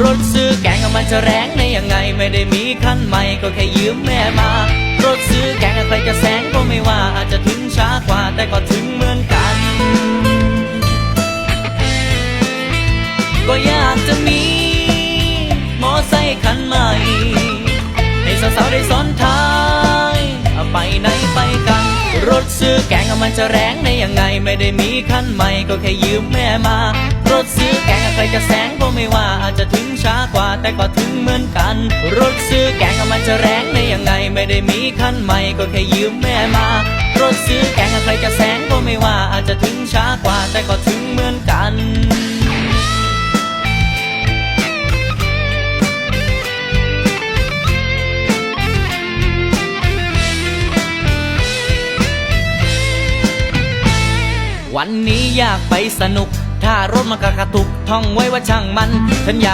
รถซื้อแกงมันจะแรงในยังไง ไม่ได้มีคันใหม่ก็แค่ยืมแม่มารถซื้อแกงใครจะแซงก็ไม่ว่าอาจจะถึงช้ากว่าแต่ก็ถึงเหมือนกัน ก็อยากจะมี มอไซค์คันใหม่ ให้สาวๆได้ซ้อนท้ายเอาไปไหนไปกัน รถซื้อแกงมันจะแรงในยังไง ไม่ได้มีคันใหม่ก็แค่ยืมแม่มารถซื้อ ใครจะแซงก็ไม่ว่าอาจจะถึงช้ากว่าแต่ก็ถึงเหมือนกัน รถซื้อแกงมันจะแรงในยังไง ไม่ได้มีคันใหม่ก็แค่ยืมแม่มารถซื้อแกงใครจะแซงก็ไม่ว่าอาจจะถึงช้ากว่าแต่ก็ถึงเหมือนกันวันนี้อยากไปสนุก ถ้ารถมันกระกระตุกท่องไว้ว่าช่างมัน ฉันอยาก